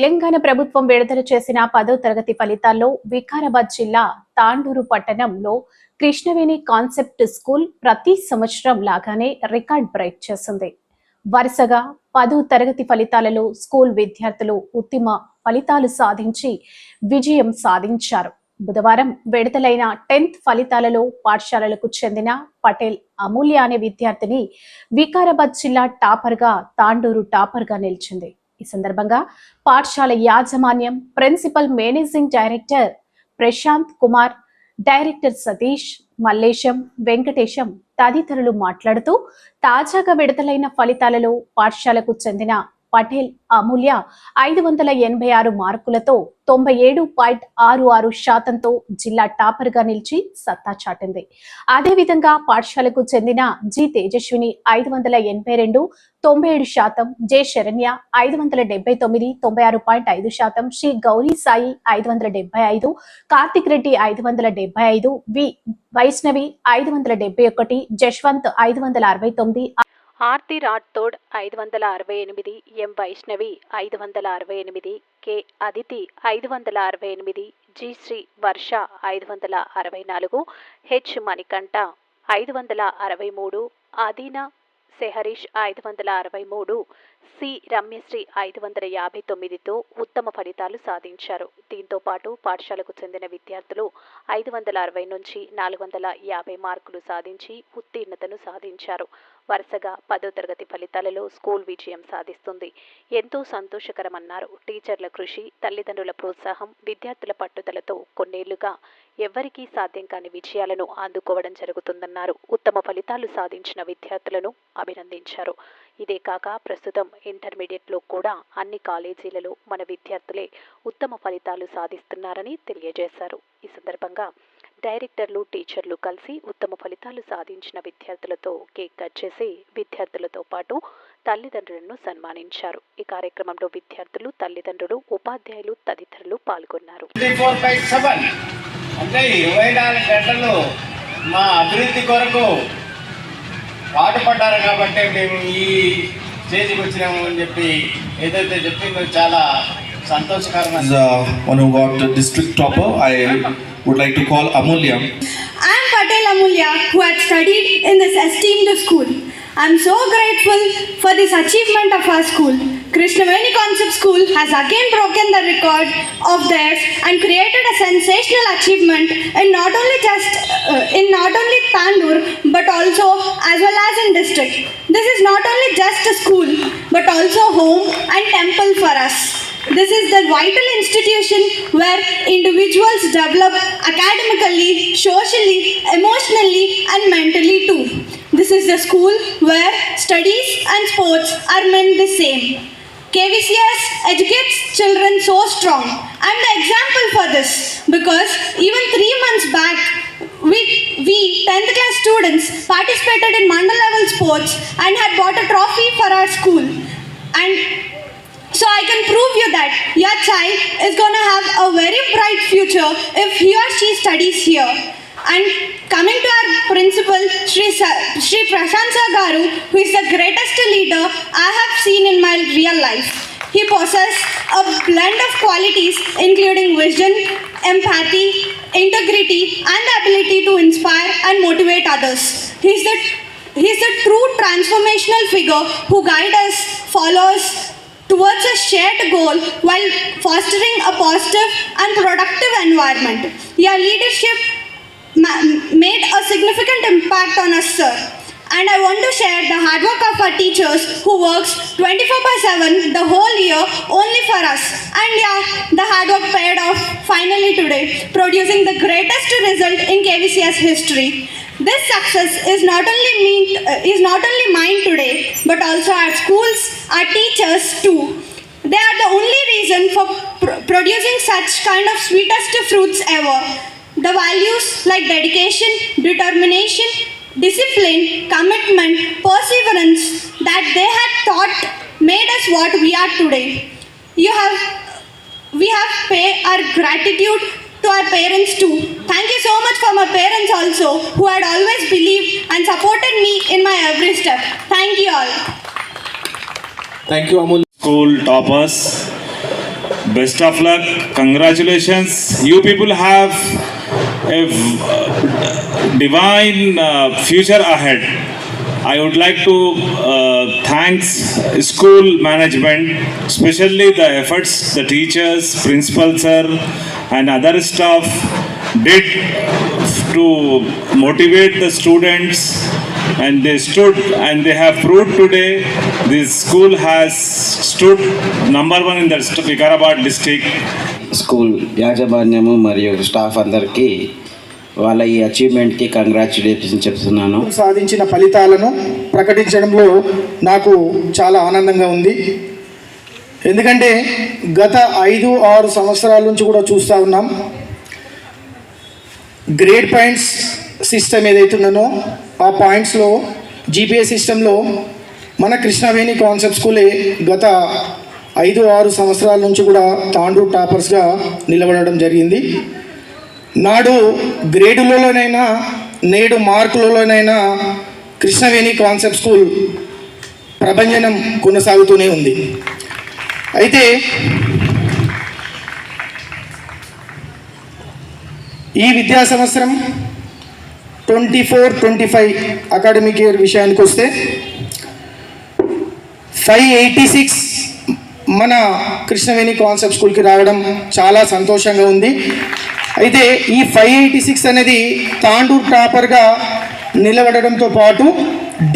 తెలంగాణ ప్రభుత్వం విడుదల చేసిన పదో తరగతి ఫలితాల్లో వికారాబాద్ జిల్లా తాండూరు పట్టణంలో కృష్ణవేణి కాన్సెప్ట్ స్కూల్ ప్రతి సంవత్సరం లాగానే రికార్డ్ బ్రేక్ చేసింది. వరుసగా పదో తరగతి ఫలితాలలో స్కూల్ విద్యార్థులు ఉత్తమ ఫలితాలు సాధించి విజయం సాధించారు. బుధవారం విడుదలైన టెన్త్ ఫలితాలలో పాఠశాలలకు చెందిన పటేల్ అమూల్య అనే విద్యార్థిని వికారాబాద్ జిల్లా టాపర్గా తాండూరు టాపర్గా నిలిచింది. ఈ సందర్భంగా పాఠశాల యాజమాన్యం principal managing director Prashanth Kumar director Satish Mallesham Venkatesham తదితరులు మాట్లాడుతూ తాజాగా విడుదలైన ఫలితాలలో పాఠశాలకు చెందిన పటేల్ అమూల్య ఐదు వందల ఎనభై ఆరు మార్కులతో తొంభై ఏడు పాయింట్ ఆరు ఆరు శాతంతో జిల్లా టాపర్గా నిలిచి సత్తా చాటింది. అదేవిధంగా పాఠశాలకు చెందిన జి తేజస్విని ఐదు వందల ఎనభై రెండు తొంభై ఏడు శాతం జె శరణ్య ఐదు వందల డెబ్బై తొమ్మిది తొంభై ఆరు పాయింట్ ఐదు శాతం శ్రీ గౌరీ సాయి ఐదు వందల డెబ్బై ఐదు కార్తిక్ రెడ్డి ఐదు వందల డెబ్బై ఐదు వి వైష్ణవి ఐదు వందల డెబ్బై ఒకటి జశ్వంత్ ఐదు వందల అరవై తొమ్మిది ఆర్తి రాథోడ్ ఐదు వందల అరవై ఎనిమిది ఎం వైష్ణవి ఐదు వందల అరవై ఎనిమిది కె అదితి ఐదు వందల అరవై ఎనిమిది జి శ్రీ వర్ష ఐదు వందల అరవై నాలుగు హెచ్ మణికంఠ ఐదు వందల అరవై మూడు అదీనా సెహరీష్ ఐదు వందల అరవై మూడు సి. రమ్యశ్రీ ఐదు వందల యాభై తొమ్మిదితో ఉత్తమ ఫలితాలు సాధించారు. దీంతో పాటు పాఠశాలకు చెందిన విద్యార్థులు ఐదు వందల అరవై నుంచి నాలుగు వందల యాభై మార్కులు సాధించి ఉత్తీర్ణతను సాధించారు. వరుసగా పదో తరగతి ఫలితాలలో స్కూల్ విజయం సాధిస్తుంది. ఎంతో సంతోషకరమన్నారు. టీచర్ల కృషి తల్లిదండ్రుల ప్రోత్సాహం విద్యార్థుల పట్టుదలతో కొన్నేళ్ళుగా ఎవ్వరికీ సాధ్యం కాని విజయాలను అందుకోవడం జరుగుతుందన్నారు. ఉత్తమ ఫలితాలు సాధించిన విద్యార్థులను అభినందించారు. ఇదే కాక ప్రస్తుతం ఇంటర్మీడియట్లో కూడా అన్ని కాలేజీలలో మన విద్యార్థులే ఉత్తమ ఫలితాలు సాధిస్తున్నారని తెలియజేశారు. ఈ సందర్భంగా డైరెక్టర్లు టీచర్లు కలిసి ఉత్తమ ఫలితాలు సాధించిన విద్యార్థులతో కేక్ కట్ చేసి విద్యార్థులతో పాటు తల్లిదండ్రులను సన్మానించారు. ఈ కార్యక్రమంలో విద్యార్థులు తల్లిదండ్రులు ఉపాధ్యాయులు తదితరులు పాల్గొన్నారు. అంటే ఇరవై నాలుగు గంటలు మా అభివృద్ధి కొరకు పాటుపడ్డారు కాబట్టి మేము ఈ స్టేజ్కి వచ్చినాము అని చెప్పి ఏదైతే చెప్పిందో చాలా సంతోషకరమైన is uh, one who got the district topper. I would like to call Amulya. I am Patel Amulya, who had studied in this esteemed school. I am so grateful for this achievement of our school. Krishnaveni Concept School has again broken the record of theirs and created a sensational achievement in not only just uh, in not only Tandur but also as well as in district. This is not only just a school but also home and temple for us. This is the vital institution where individuals develop academically, socially, emotionally, and mentally too. This is the school where studies and sports are meant the same. KVCS educates children so strong. I'm the example for this because even three months back, we, we 10th class students participated in mandal level sports and had bought a trophy for our school. And so I can prove you that your child is going to have a very bright future if he or she studies here. And coming to our principal, Sri, Sri Prashant Sir Garu, who is the greatest leader I have seen in my real life. He possesses a blend of qualities including vision, empathy, integrity, and the ability to inspire and motivate others. He is the, he is the true transformational figure who guides us, follows towards a shared goal while fostering a positive and productive environment. Your leadership made a significant impact on us, sir. And I want to share the hard work of our teachers who works 24 by 7 the whole year only for us. And yeah, the hard work paid off finally today, producing the greatest result in KVCS history. This success is not only mean, uh, is not only mine today, but also our schools, our teachers too. They are the only reason for pr- producing such kind of sweetest fruits ever. The values like dedication, determination, discipline, commitment, perseverance that they had taught made us what we are today. You have we have pay our gratitude to our parents too. Thank you so much for my parents also who had always believed and supported me in my every step. Thank you all. Thank you, Amul. school toppers best of luck. Congratulations. You people have a uh, divine uh, future ahead. I would like to uh, thanks school management, especially the efforts the teachers, principal sir, and other staff did to motivate the students and they stood and they have proved today this school has stood number one in the Vikarabad district school యాజమాన్యము మరియు staff అందరికీ వాళ్ళ ఈ అచీవ్మెంట్కి congratulation చెప్తున్నాను. సాధించిన ఫలితాలను ప్రకటించడంలో నాకు చాలా ఆనందంగా ఉంది. ఎందుకంటే గత ఐదు ఆరు సంవత్సరాల నుంచి కూడా చూస్తూ ఉన్నాం. గ్రేడ్ పాయింట్స్ సిస్టమ్ ఏదైతే ఆ పాయింట్స్లో జీపీఎస్ సిస్టంలో మన కృష్ణవేణి కాన్సెప్ట్ స్కూలే గత ఐదు ఆరు సంవత్సరాల నుంచి కూడా తాండూ టాపర్స్గా నిలబడడం జరిగింది. నాడు గ్రేడులలోనైనా నేడు మార్కులలోనైనా కృష్ణవేణి కాన్సెప్ట్ స్కూల్ ప్రభంజనం కొనసాగుతూనే ఉంది. అయితే ఈ విద్యా సంవత్సరం twenty four twenty five academic year విషయానికి వస్తే ఫైవ్ ఎయిటీ సిక్స్ మన కృష్ణవేణి కాన్సెప్ట్ స్కూల్కి రావడం చాలా సంతోషంగా ఉంది. అయితే ఈ ఫైవ్ ఎయిటీ సిక్స్ అనేది తాండూర్ టాపర్గా నిలబడడంతో పాటు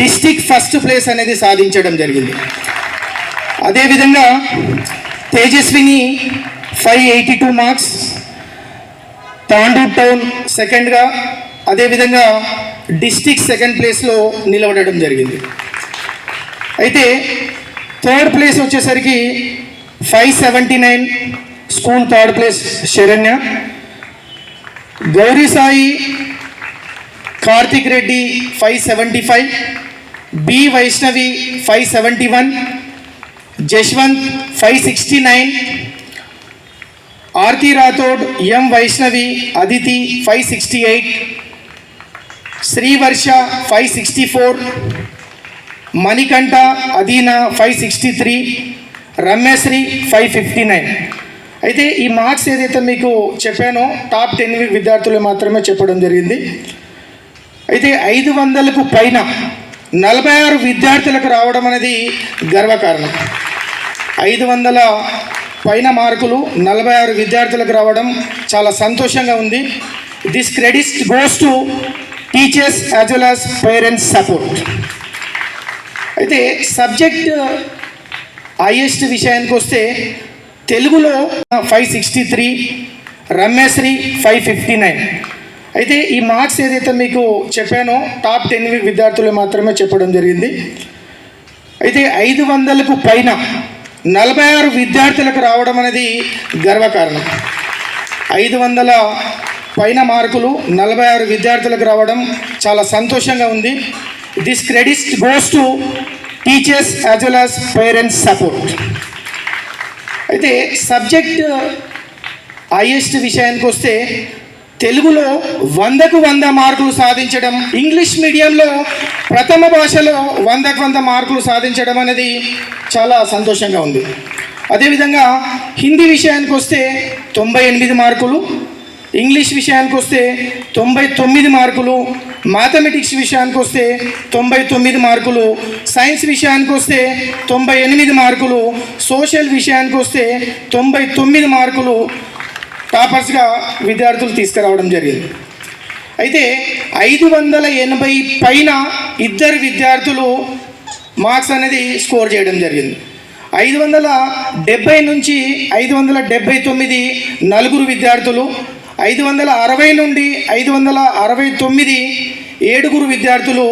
డిస్టిక్ ఫస్ట్ ప్లేస్ అనేది సాధించడం జరిగింది. అదేవిధంగా Tejaswini five eighty two marks Tandur town సెకండ్గా అదేవిధంగా డిస్టిక్ సెకండ్ ప్లేస్లో నిలబడడం జరిగింది. అయితే థర్డ్ ప్లేస్ వచ్చేసరికి five seventy nine school third place Saranya. Gowri Sai Karthik Reddy five seventy five B Vaishnavi five seventy one Jashwanth five sixty nine Aarthi Rathod M Vaishnavi Aditi five sixty eight Srivarsha five sixty four Manikanta Adeena five sixty three Ramyasri five fifty nine అయితే ఈ marks ఏదైతే మీకు చెప్పానో top ten విద్యార్థులు మాత్రమే చెప్పడం జరిగింది. అయితే ఐదు వందలకు పైన నలభై ఆరు విద్యార్థులకు రావడం అనేది గర్వకారణం. ఐదు వందల పైన మార్కులు నలభై ఆరు విద్యార్థులకు రావడం చాలా సంతోషంగా ఉంది. This credits goes to teachers as well as parents support. అయితే సబ్జెక్ట్ uh, హైయెస్ట్ విషయానికి వస్తే తెలుగులో five sixty three Ramyasri five fifty nine అయితే ఈ మార్క్స్ ఏదైతే మీకు చెప్పానో టాప్ టెన్ విద్యార్థులు మాత్రమే చెప్పడం జరిగింది. అయితే ఐదు వందలకు పైన నలభై ఆరు విద్యార్థులకు రావడం అనేది గర్వకారణం. ఐదు వందల పైన మార్కులు నలభై ఆరు విద్యార్థులకు రావడం చాలా సంతోషంగా ఉంది. This credit goes to teachers as well as parents support అయితే సబ్జెక్ట్ హైయెస్ట్ విషయానికి వస్తే తెలుగులో వందకు వంద మార్కులు సాధించడం ఇంగ్లీష్ మీడియంలో ప్రథమ భాషలో వందకు వంద మార్కులు సాధించడం అనేది చాలా సంతోషంగా ఉంది. అదేవిధంగా హిందీ విషయానికి వస్తే తొంభై ఎనిమిది మార్కులు ఇంగ్లీష్ విషయానికి వస్తే తొంభై తొమ్మిది మార్కులు మ్యాథమెటిక్స్ విషయానికి వస్తే తొంభై తొమ్మిది మార్కులు సైన్స్ విషయానికి వస్తే తొంభై ఎనిమిది మార్కులు సోషల్ విషయానికి వస్తే తొంభై తొమ్మిది మార్కులు టాపర్స్గా విద్యార్థులు తీసుకురావడం జరిగింది. అయితే ఐదు వందల ఎనభై పైన ఇద్దరు విద్యార్థులు మార్క్స్ అనేది స్కోర్ చేయడం జరిగింది. ఐదు వందల డెబ్బై నుంచి ఐదు వందల డెబ్బై తొమ్మిది నలుగురు విద్యార్థులు ఐదు వందల అరవై నుండి ఐదు వందల అరవై తొమ్మిది ఏడుగురు విద్యార్థులు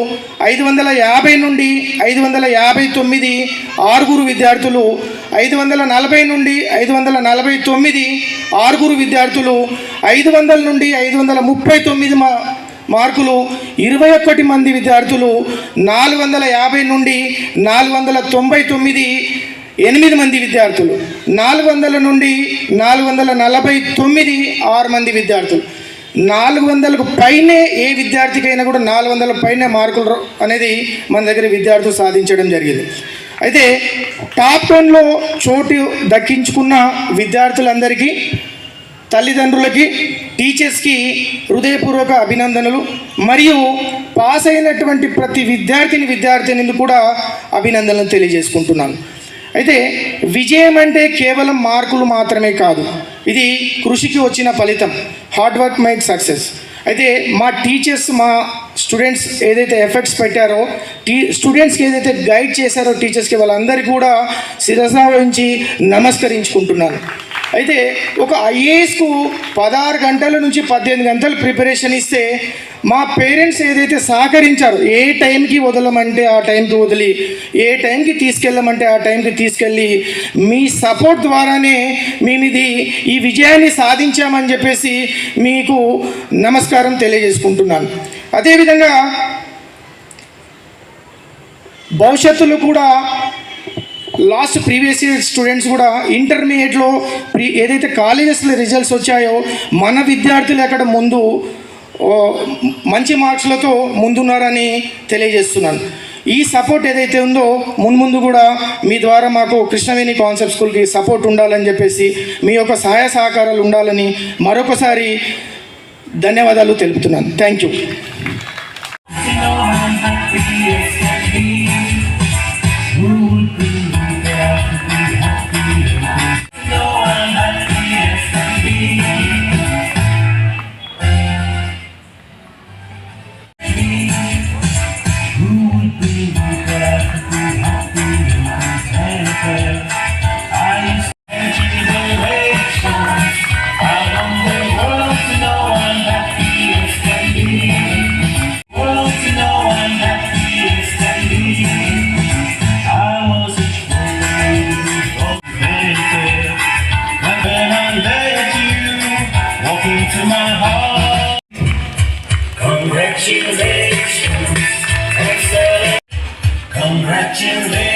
ఐదు వందల యాభై నుండి ఐదు వందల యాభై తొమ్మిది ఆరుగురు విద్యార్థులు ఐదు వందల నలభై నుండి ఐదు వందల నలభై తొమ్మిది ఆరుగురు విద్యార్థులు ఐదు వందల నుండి ఐదు వందల ముప్పై తొమ్మిది మా మార్కులు ఇరవై ఒక్కటి మంది విద్యార్థులు నాలుగు వందల యాభై నుండి నాలుగు వందల తొంభై తొమ్మిది ఎనిమిది మంది విద్యార్థులు నాలుగు వందల నుండి నాలుగు వందల నలభై తొమ్మిది ఆరు మంది విద్యార్థులు. నాలుగు వందలకు పైనే ఏ విద్యార్థికైనా కూడా నాలుగు వందల పైనే మార్కులు అనేది మన దగ్గర విద్యార్థులు సాధించడం జరిగింది. అయితే టాప్ టెన్లో చోటు దక్కించుకున్న విద్యార్థులందరికీ తల్లిదండ్రులకి టీచర్స్కి హృదయపూర్వక అభినందనలు మరియు పాస్ అయినటువంటి ప్రతి విద్యార్థిని విద్యార్థిని కూడా అభినందనలు తెలియజేసుకుంటున్నాను. అయితే విజయం అంటే కేవలం మార్కులు మాత్రమే కాదు. ఇది కృషికి వచ్చిన ఫలితం. హార్డ్ వర్క్ మేక్ సక్సెస్ అయితే మా టీచర్స్ మా స్టూడెంట్స్ ఏదైతే ఎఫెక్ట్స్ పెట్టారో టీ స్టూడెంట్స్కి ఏదైతే గైడ్ చేశారో టీచర్స్కి వాళ్ళందరికీ కూడా శిరసా వహించి నమస్కరించుకుంటున్నాను. అయితే ఒక ఐఏఎస్కు పదహారు గంటల నుంచి పద్దెనిమిది గంటలు ప్రిపరేషన్ ఇస్తే మా పేరెంట్స్ ఏదైతే సహకరించారు ఏ టైంకి వదలమంటే ఆ టైంకి వదిలి ఏ టైంకి తీసుకెళ్ళమంటే ఆ టైంకి తీసుకెళ్ళి మీ సపోర్ట్ ద్వారానే మేము ఇది ఈ విజయాన్ని సాధించామని చెప్పేసి మీకు నమస్కారం తెలియజేసుకుంటున్నాను. అదేవిధంగా భవిష్యత్తులో కూడా లాస్ట్ ప్రీవియస్ ఇయర్ స్టూడెంట్స్ కూడా ఇంటర్మీడియట్లో ప్రీ ఏదైతే కాలేజెస్లో రిజల్ట్స్ వచ్చాయో మన విద్యార్థులు ఎక్కడ ముందు మంచి మార్క్స్లతో ముందున్నారని తెలియజేస్తున్నాను. ఈ సపోర్ట్ ఏదైతే ఉందో మున్ముందు కూడా మీ ద్వారా మాకు కృష్ణవేణి కాన్సెప్ట్ స్కూల్కి సపోర్ట్ ఉండాలని చెప్పేసి మీ యొక్క సహాయ సహకారాలు ఉండాలని మరొకసారి ధన్యవాదాలు తెలుపుతున్నాను. Thank you Congratulations. Congratulations.